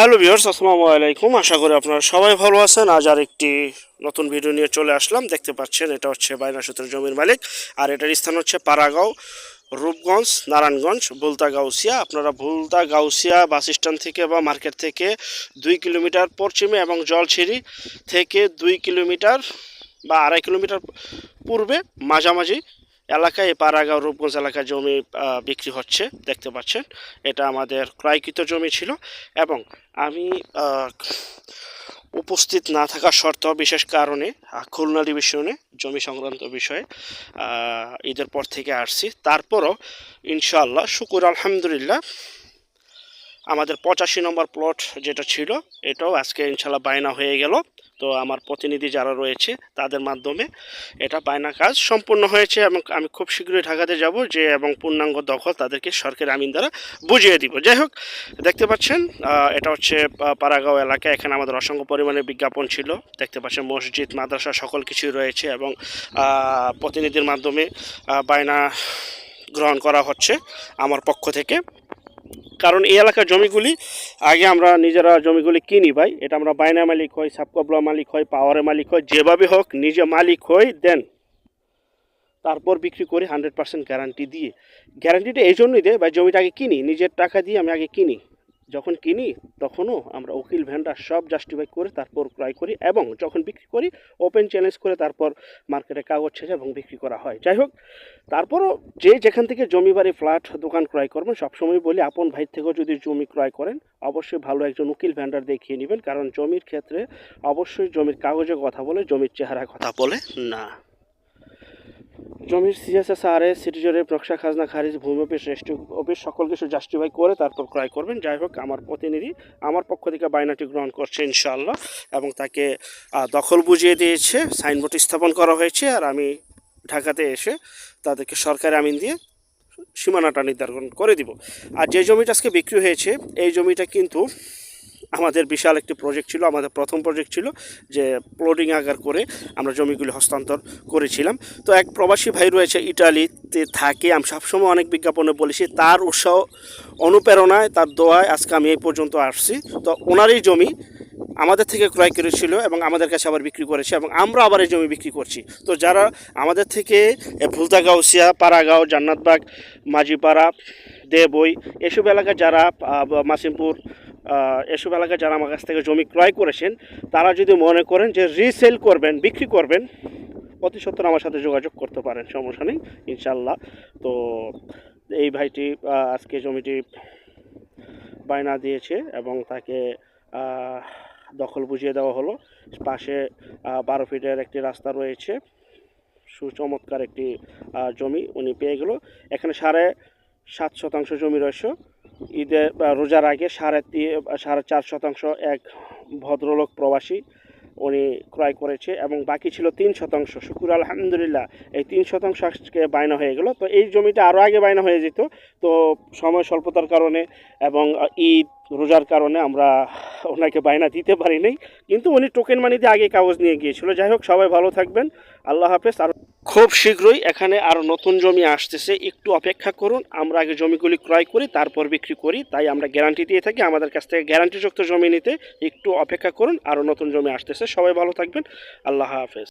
Hello viewers, আসসালামু আলাইকুম। আশা করি আপনারা সবাই ভালো আছেন। আজ আর একটি নতুন ভিডিও নিয়ে চলে আসলাম। দেখতে পাচ্ছেন, এটা হচ্ছে বাইনা সূত্রের জমির মালিক। আর এটার স্থান হচ্ছে পাড়াগাঁও, রূপগঞ্জ, নারায়ণগঞ্জ বুলতা গাউসিয়া আপনারা বুলতা গাউসিয়া বাস স্ট্যান্ড থেকে বা মার্কেট থেকে দুই কিলোমিটার পশ্চিমে এবং জলছিরি থেকে দুই কিলোমিটার বা আড়াই কিলোমিটার পূর্বে মাঝামাঝি এলাকায় পাড়াগাঁও, রূপগঞ্জ এলাকায় জমি বিক্রি হচ্ছে, দেখতে পাচ্ছেন। এটা আমাদের ক্রয়কৃত জমি ছিল এবং আমি উপস্থিত না থাকা সত্ত্বেও বিশেষ কারণে খুলনা ডিভিশনে জমি সংক্রান্ত বিষয়ে ঈদের পর থেকে আসছি। তারপরও ইনশাআল্লাহ, শুকুর আলহামদুলিল্লাহ, আমাদের পঁচাশি নম্বর প্লট যেটা ছিল, এটাও আজকে ইনশাল্লাহ বায়না হয়ে গেল। তো আমার প্রতিনিধি যারা রয়েছে তাদের মাধ্যমে এটা বায়না কাজ সম্পূর্ণ হয়েছে এবং আমি খুব শীঘ্রই ঢাকাতে যাব যে এবং পূর্ণাঙ্গ দখল তাদেরকে সরকারি আমিন দ্বারা বুঝিয়ে দিব। যাই হোক দেখতে পাচ্ছেন এটা হচ্ছে আহ, পাড়াগাঁও এলাকা এখানে আমাদের অসংখ্য পরিমাণে বিজ্ঞাপন ছিল। দেখতে পাচ্ছেন মসজিদ মাদ্রাসা সকল কিছুই রয়েছে এবং প্রতিনিধির মাধ্যমে বায়না গ্রহণ করা হচ্ছে আমার পক্ষ থেকে। কারণ এই এলাকার জমিগুলি আগে আমরা নিজেরা জমিগুলি কিনি ভাই। এটা আমরা বায়না মালিক হই সাবকবলা মালিক হয়, পাওয়ারের মালিক হয়, যেভাবে হোক নিজে মালিক হই, দেন তারপর বিক্রি করি হান্ড্রেড পার্সেন্ট গ্যারান্টি দিয়ে। গ্যারান্টিটা এই জন্যই দেয়, ভাই, জমিটা আগে কিনি, নিজের টাকা দিয়ে আমি আগে কিনি। যখন কিনি, তখনও আমরা উকিল ভ্যান্ডার সব জাস্টিফাই করে তারপর ক্রয় করি এবং যখন বিক্রি করি ওপেন চ্যালেঞ্জ করে তারপর মার্কেটে কাগজ ছেড়ে এবং বিক্রি করা হয়। যাই হোক, তারপরও যে যেখান থেকে জমি বাড়ি ফ্ল্যাট দোকান ক্রয় করবেন, সবসময় বলি আপন ভাই থেকেও যদি জমি ক্রয় করেন, অবশ্যই ভালো একজন উকিল ভ্যান্ডার দেখিয়ে নেবেন। কারণ জমির ক্ষেত্রে অবশ্যই জমির কাগজে কথা বলে, জমির চেহারায় কথা বলে না। জমির সিএসএস আর এস সিটিজরের নকশা খাজনা, খারিজ, ভূমি অফিস, রেস্ট অফিস, সকল কিছু জাস্টিফাই করে তারপর ক্রয় করবেন। যাই হোক, আমার প্রতিনিধি আমার পক্ষ থেকে বায়নাটি গ্রহণ করছে ইনশাআল্লাহ এবং তাকে দখল বুঝিয়ে দিয়েছে, সাইনবোর্ড স্থাপন করা হয়েছে আর আমি ঢাকাতে এসে তাদেরকে সরকারি আমিন দিয়ে সীমানাটা নির্ধারণ করে দিব। আর যে জমিটা আজকে বিক্রি হয়েছে, এই জমিটা কিন্তু আমাদের বিশাল একটি প্রজেক্ট ছিল, আমাদের প্রথম প্রজেক্ট ছিল যে প্লটিং আকার করে আমরা জমিগুলি হস্তান্তর করেছিলাম। তো এক প্রবাসী ভাই রয়েছে ইটালিতে থাকে, আমি সবসময় অনেক বিজ্ঞাপনে বলেছি তার উৎসাহ, অনুপ্রেরণায়, তার দোয়ায় আজকে আমি এই পর্যন্ত আসছি। তো ওনারই জমি আমাদের থেকে ক্রয় করেছিল এবং আমাদের কাছে আবার বিক্রি করেছে এবং আমরা আবার এই জমি বিক্রি করছি। তো যারা আমাদের থেকে এ ভুলতা গাউসিয়া পাড়াগাঁও, জান্নাতবাগ, মাঝিপাড়া, দেবই, এসব এলাকায় যারা মাসিমপুর এসব এলাকায় যারা আমার কাছ থেকে জমি ক্রয় করেছেন, তারা যদি মনে করেন যে রিসেল করবেন, বিক্রি করবেন, অতি সত্তর আমার সাথে যোগাযোগ করতে পারেন, সমস্যা নেই ইনশাল্লাহ তো এই ভাইটি আজকে জমিটি বায়না দিয়েছে এবং তাকে দখল বুঝিয়ে দেওয়া হলো। পাশে বারো ফিটের একটি রাস্তা রয়েছে, সুচমৎকার একটি জমি উনি পেয়ে গেল। এখানে সাড়ে সাত শতাংশ জমি রয়েছে। ঈদের বা রোজার আগে সাড়ে তিন সাড়ে চার শতাংশ এক ভদ্রলোক প্রবাসী উনি ক্রয় করেছে এবং বাকি ছিল তিন শতাংশ। শুকুর আলহামদুলিল্লাহ, এই তিন শতাংশ আজকে বায়না হয়ে গেল। তো এই জমিটা আরও আগে বায়না হয়ে যেত। তো সময় স্বল্পতার কারণে এবং ঈদ, রোজার কারণে আমরা ওনাকে বায়না দিতে পারি নাই। কিন্তু উনি টোকেন মানিতে আগে কাগজ নিয়ে গিয়েছিল। যাই হোক, সবাই ভালো থাকবেন। আল্লাহ হাফেজ। আর খুব শীঘ্রই এখানে আরও নতুন জমি আসতেছে। একটু অপেক্ষা করুন, আমরা আগে জমিগুলি ক্রয় করি, তারপর বিক্রি করি, তাই আমরা গ্যারান্টি দিয়ে থাকি। আমাদের কাছ থেকে গ্যারান্টিযুক্ত জমি নিতে একটু অপেক্ষা করুন আরও নতুন জমি আসতেছে। সবাই ভালো থাকবেন। আল্লাহ হাফেজ।